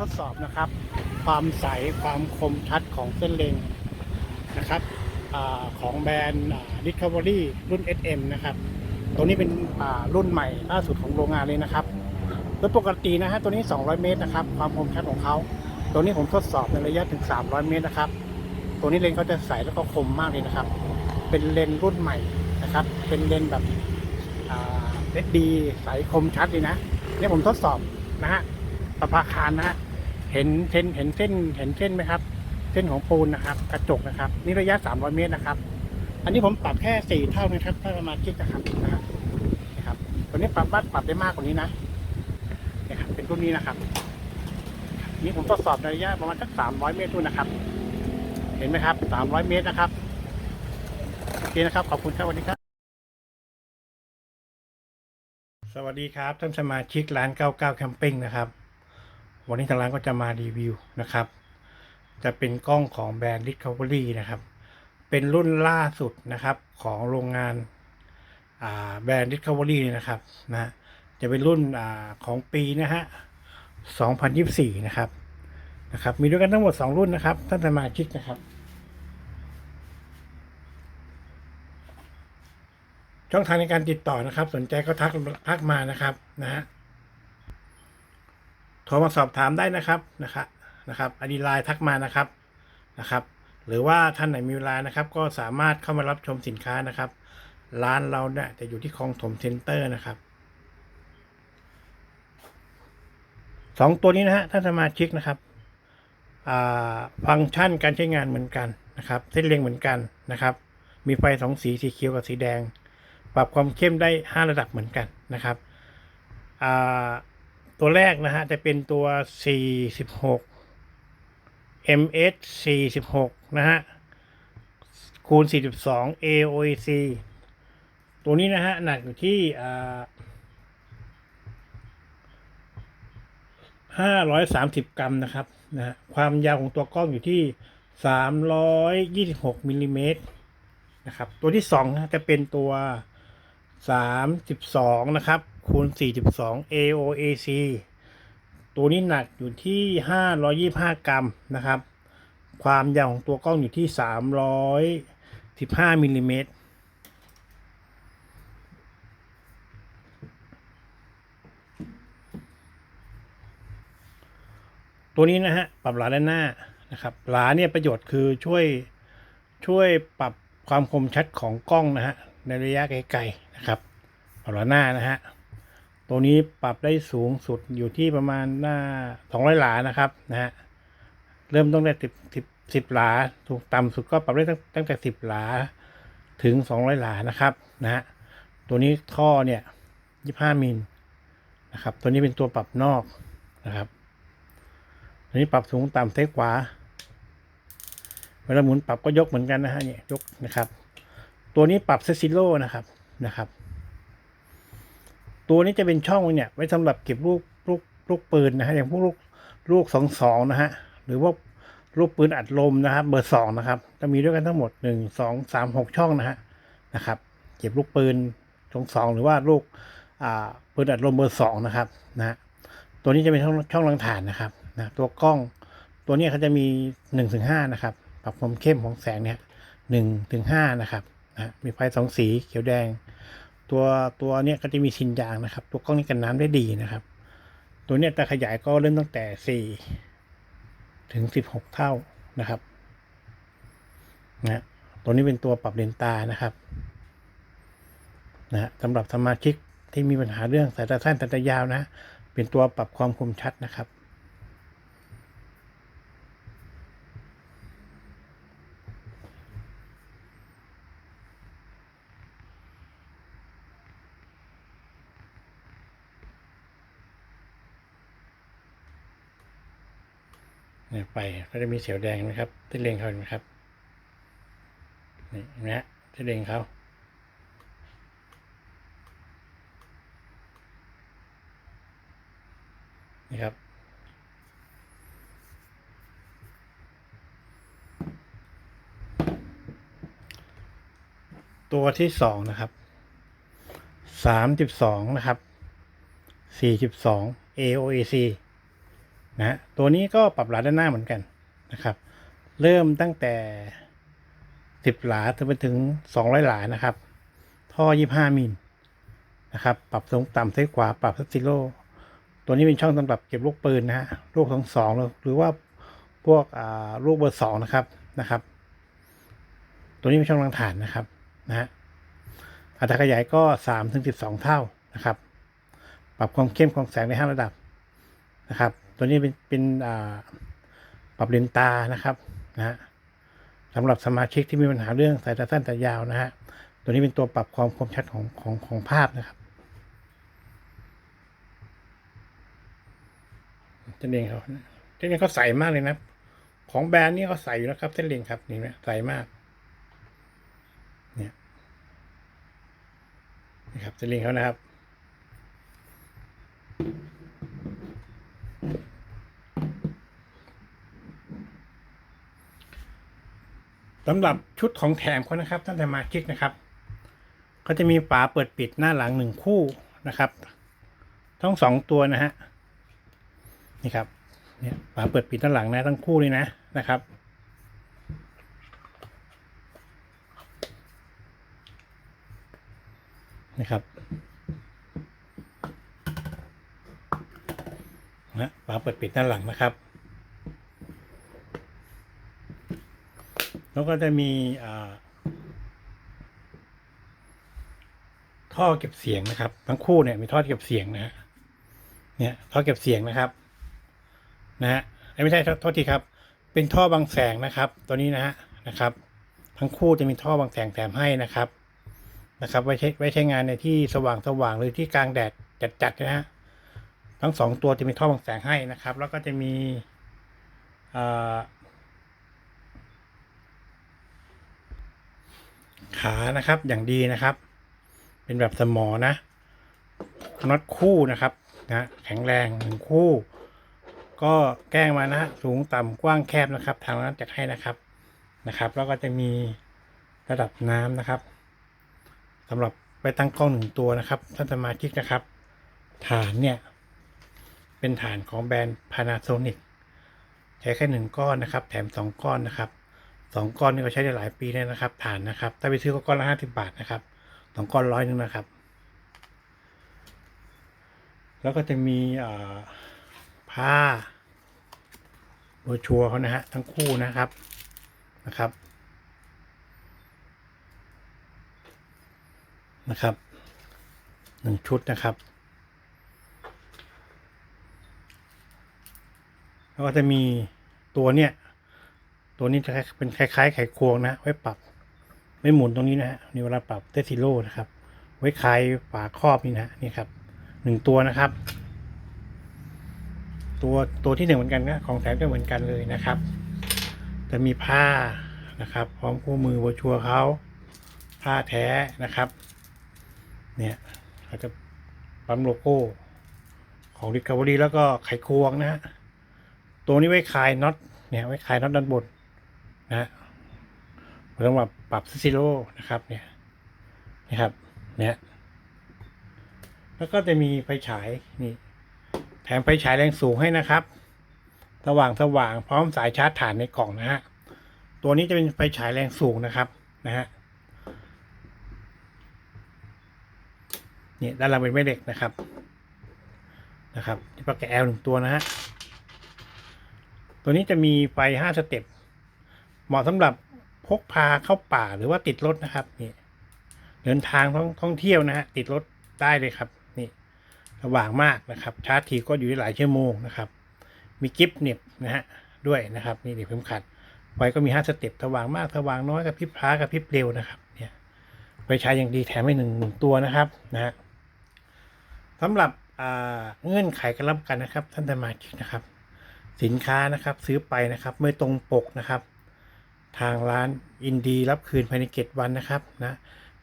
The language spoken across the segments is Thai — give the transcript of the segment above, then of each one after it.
ทดสอบนะครับ ความใสความคมชัดของเส้นเลนนะครับอของแบรนด์ Discovery รุ่น SM นะครับ ตัวนี้เป็นรุ่นใหม่ล่าสุดของโรงงานเลยนะครับโดยปกตินะฮะตัวนี้ 200 เมตรนะครับ ความคมชัดของเขา ตัวนี้ผมทดสอบในระยะถึง 300 เมตรนะครับ ตัวนี้เลนเขาจะใสแล้วก็คมมากเลยนะครับ เป็นเลนรุ่นใหม่นะครับ เป็นเลนแบบเล็ดดีใสคมชัดเลยนะนี่ผมทดสอบนะฮะประภาคารนะฮะ เห็นเส้นเห็นเส้นเห็นเส้นไหมครับ เส้นของปูนนะครับ กระจกนะครับ นี่ระยะ 300 เมตรนะครับ อันนี้ผมปรับแค่สี่เท่านะครับถ้าประมาณคิดนะครับนะครับตัวนี้ปรับบัดปรับได้มากกว่านี้นะนะครับเป็นรุ่นนี้นะครับ นี่ผมทดสอบในระยะประมาณสักสามร้อยเมตรด้วยนะครับ เห็นไหมครับสามร้อยเมตรนะครับโอเคนะครับ ขอบคุณครับสวัสดีครับสวัสดีครับท่านสมาชิกร้าน 99 แคมปิ้งนะครับ วันนี้ทางร้านก็จะมารีวิวนะครับ จะเป็นกล้องของแบรนด์ Discovery นะครับ เป็นรุ่นล่าสุดนะครับของโรงงานาแบรนด์ Discovery นะครับนะจะเป็นรุ่นอของปีนะฮะ 2024 นะครับนะครับ มีด้วยกันทั้งหมด 2 รุ่นนะครับ ท่านสมาชิกนะครับ ช่องทางในการติดต่อนะครับ สนใจก็ทักทักมานะครับนะฮะ ทรมาสอบถามได้นะครับนะครับนะครับอดีไลน์ทักมานะครับนะครับ หรือว่าท่านไหนมีเวลานะครับ ก็สามารถเข้ามารับชมสินค้านะครับ ร้านเราเนี่ยจะอยู่ที่คลองถมเซ็นเตอร์นะครับสองตัวนี้นะฮะท่านสมาชิกนะครับฟังก์ชันการใช้งานเหมือนกันนะครับ เส้นเรียงเหมือนกันนะครับ มีไฟสองสีสีเขียวกับสีแดง ปรับความเข้มได้ 5 ระดับเหมือนกันนะครับอ่า ตัวแรกนะฮะจะเป็นตัว 46 ms 46 นะฮะ คูณ 42 aoc ตัวนี้นะฮะ หนักอยู่ที่อ่าห้าร้อยสามสิบกรัมนะครับนะฮะความยาวของตัวกล้องอยู่ที่สามร้อยยี่สิบหกมิลลิเมตรนะครับ ตัวที่สองนะจะเป็นตัวสามสิบสองนะครับ คูณสี่สิบสอง AOAC ตัวนี้หนักอยู่ที่ห้าร้อยี่ห้ากรัมนะครับ ความยาวของตัวกล้องอยู่ที่สามร้อยสิบห้ามิลลิเมตรตัวนี้นะฮะปรับหลาด้านหน้านะครับหลาเนี่ยประโยชน์คือช่วยช่วยปรับความคมชัดของกล้องนะฮะในระยะไกลๆนะครับปรับหลาหน้านะฮะ ตัวนี้ปรับได้สูงสุดอยู่ที่ประมาณหน้าสองร้อยหลานะครับนะฮะเริ่มต้นแต่สิบสิบสิบหลาถูกต่ำสุดก็ปรับได้ตั้งตั้งแต่สิบหลาถึงสองร้อยหลานะครับนะฮะตัวนี้ท่อเนี่ยยี่ห้ามิลนะครับ ตัวนี้เป็นตัวปรับนอกนะครับอันนี้ปรับสูงต่ำซ้ขวาเวลาหมุนปรับก็ยกเหมือนกันนะฮะเนี่ยยกนะครับ ตัวนี้ปรับเซซิโลนะครับนะครับ ตัวนี้จะเป็นช่องเนี่ยไว้สำหรับเก็บลูกลูกลูกปืนนะฮะอย่างพวกลูกลูกสองสองนะฮะหรือว่าลูกปืนอัดลมนะครับ เบอร์สองนะครับ จะมีด้วยกันทั้งหมดหนึ่งสองสามหกช่องนะฮะนะครับ เก็บลูกปืนสองสองหรือว่าลูกอ่าปืนอัดลมเบอร์สองนะครับนะฮะตัวนี้จะเป็นช่องช่องรังฐานนะครับนะตัวกล้องตัวนี้เขาจะมีหนึ่งถึงห้านะครับปรับความเข้มของแสงเนี่ยหนึ่งถึงห้านะครับนะมีไฟสองสีเขียวแดง ตัวตัวเนี้ยก็จะมีชินยางนะครับ ตัวกล้องนี้กันน้ำได้ดีนะครับ ตัวเนี้ยแต่ขยายก็เริ่มตั้งแต่สี่ถึงสิบหกเท่านะครับนะตัวนี้เป็นตัวปรับเลนส์ตานะครับนะสำหรับสมาชิกที่มีปัญหาเรื่องสายตาสั้นสายตายาวนะ เป็นตัวปรับความคมชัดนะครับ เนี่ยไปก็จะมีเสียวแดงนะครับ ที่เลงเขาเห็นะครับนี่นะฮะที่เลงเขานี่ครับตัวที่สองนะครับสามสิบสองนะครับสี่สิบสอง AOAC นะตัวนี้ก็ปรับหลาด้านหน้าเหมือนกันนะครับ เริ่มตั้งแต่สิบหลาถึงไปถึงสองร้อยหลานะครับ ท่อยี่ห้ามิลนะครับ ปรับสูงต่ำซ้ายขวาปรับซัซิโลตัวนี้เป็นช่องสำหรับเก็บลูกปืนนะฮะลูกสองสองหรือว่าพวกลูกเบอร์สองนะครับนะครับ ตัวนี้เป็นช่องรางฐานนะครับนะฮะอัตราขยายก็สามถึงสิบสองเท่านะครับ ปรับความเข้มของแสงในห้าระดับนะครับ ตัวนี้เป็นเป็นปรับเลนส์ตานะครับนะฮะสำหรับสมาชิกที่มีปัญหาเรื่องสายตาสั้นตายาวนะฮะตัวนี้เป็นตัวปรับความคมชัดของของของภาพนะครับเส้นเลงเขาเส้นเลงเขาใสมากเลยนะ ของแบรนด์นี่เขาใสอยู่นะครับเส้นเลงครับนี่นะใสมาก เนี่ยนี่ครับเส้นเลงเขานะครับ สำหรับชุดของแถมเขานะครับท่านสมาชิกนะครับก็จะมีฝาเปิดปิดหน้าหลังหนึ่งคู่นะครับ ทั้งสองตัวนะฮะนี่ครับเนี่ยฝาเปิดปิดด้านหลังนะทั้งคู่เลยนะนะครับ นะครับนะฝาเปิดปิดด้านหลังนะครับ แล้วก็จะมีท่อเก็บเสียงนะครับ ทั้งคู่เนี่ยมีท่อเก็บเสียงนะฮะเนี่ยท่อเก็บเสียงนะครับ นะฮะเอ้ไม่ใช่โทษทีครับ เป็นท่อบังแสงนะครับ ตัวนี้นะฮะนะครับ ทั้งคู่จะมีท่อบังแสงแถมให้นะครับนะครับไว้ใช้ไว้ใช้งานในที่สว่างสว่างหรือที่กลางแดดจัดๆนะฮะทั้งสองตัวจะมีท่อบังแสงให้นะครับ แล้วก็จะมีอ่า ขานะครับอย่างดีนะครับ เป็นแบบสมอนะน็อตคู่นะครับนะแข็งแรงหนึ่งคู่ ก็แก้งมานะสูงต่ำกว้างแคบนะครับ ทางร้านจัดให้นะครับนะครับ แล้วก็จะมีระดับน้ำนะครับสำหรับไปตั้งกล้องหนึ่งตัวนะครับท่านสมาชิกนะครับ ฐานเนี่ย เป็นฐานของแบรนด์ Panasonic ใช้แค่หนึ่งก้อนนะครับ แถมสองก้อนนะครับ สองก้อนนี่ก็ใช้ได้หลายปีเลยนะครับ ฐานนะครับ ถ้าไปซื้อก็ก้อนละห้าสิบาทนะครับสองก้อนร้อยหนึ่งนะครับ แล้วก็จะมีผ้าโรชัวร์เขานะฮะทั้งคู่นะครับนะครับนะครับหนึ่งชุดนะครับ แล้วก็จะมีตัวเนี้ย ตัวนี้จะเป็นคล้ายๆ ไขควงนะ ไว้ปรับ ไม่หมุนตรงนี้นะฮะนี่เวลาปรับเตซิโร่นะครับ ไว้คลายฝาครอบนี่นะนี่ครับหนึ่งตัวนะครับ ตัวตัวที่หนึ่งเหมือนกันนะของแถมก็เหมือนกันเลยนะครับ จะมีผ้านะครับ พร้อมคู่มือโบรชัวเขาผ้าแท้นะครับ เนี่ยเขาจะปั๊มโลโก้ของ Discovery แล้วก็ไขควงนะฮะตัวนี้ไว้คลายน็อตเนี่ยไว้คลายน็อตด้านบน นะฮะสำหรับปรับซิโร่นะครับเนี่ยนะครับเนี่ยแล้วก็จะมีไฟฉายนี่แถมไฟฉายแรงสูงให้นะครับสว่างสว่างพร้อมสายชาร์จฐานในกล่องนะฮะตัวนี้จะเป็นไฟฉายแรงสูงนะครับนะฮะเนี่ยด้านหลังเป็นแม่เหล็กนะครับนะครับที่ปลั๊กแอลหนึ่งตัวนะฮะตัวนี้จะมีไฟห้าสเต็ป เหมาะสำหรับพกพาเข้าป่าหรือว่าติดรถนะครับนี่เดินทางท่องท่องเที่ยวนะฮะติดรถได้เลยครับ นี่สว่างมากนะครับ ชาร์จทีก็อยู่ได้หลายชั่วโมงนะครับ มีกิฟต์เน็บนะฮะด้วยนะครับ นี่เดี๋ยวเพิ่มขัดไฟก็มีห้าสเต็ปสว่างมากสว่างน้อยกับพริบพลากับพริบเร็วนะครับ เนี่ยไฟใช้อย่างดีแถมให้หนึ่งตัวนะครับนะฮะสำหรับอ่าเงื่อนไขการรับประกันนะครับ ท่านสมาชิกนะครับ สินค้านะครับ ซื้อไปนะครับ ไม่ตรงปกนะครับ ทางร้านอินดีรับคืนภายในเจ็ดวันนะครับนะ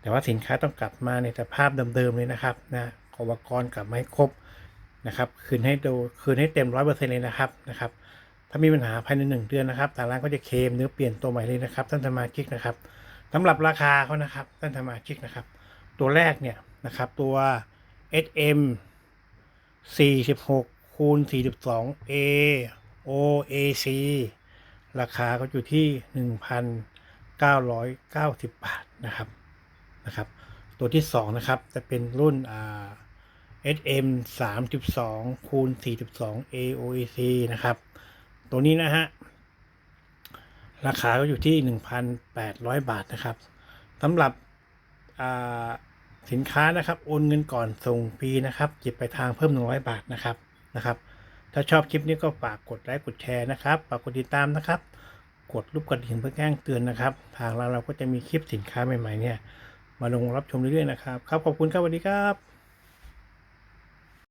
แต่ว่าสินค้าต้องกลับมาในสภาพเดิมๆเลยนะครับนะขอวกรณ์กลับมาให้ครบนะครับคืนให้ดูคืนให้เต็มร้อยเปอร์เซ็นต์เลยนะครับนะครับ ถ้ามีปัญหาภายในหนึ่งเดือนนะครับทางร้านก็จะเคมหรือเปลี่ยนตัวใหม่เลยนะครับท่านสมาชิกนะครับสำหรับราคาเขานะครับท่านสมาชิกนะครับ ตัวแรกเนี่ยนะครับตัว SM 46คูณ42 A O A C ราคาก็อยู่ที่ 1,990 บาทนะครับนะครับ ตัวที่ 2 นะครับ จะเป็นรุ่นอ่า SM 32คูณ42 AOAC นะครับ ตัวนี้นะฮะ ราคาก็อยู่ที่ 1,800 บาทนะครับสำหรับสินค้านะครับ โอนเงินก่อนส่งฟรีนะครับจิบไปทางเพิ่ม 100 บาทนะครับนะครับ ถ้าชอบคลิปนี้ก็ฝากกดไลค์กดแชร์นะครับฝากกดติดตามนะครับ กดรูปกระดิ่งเพื่อแจ้งเตือนนะครับ ทางเราเราก็จะมีคลิปสินค้าใหม่ๆเนี่ย มาลงรับชมเรื่อยๆนะครับ ครับขอบคุณครับสวัสดีครับ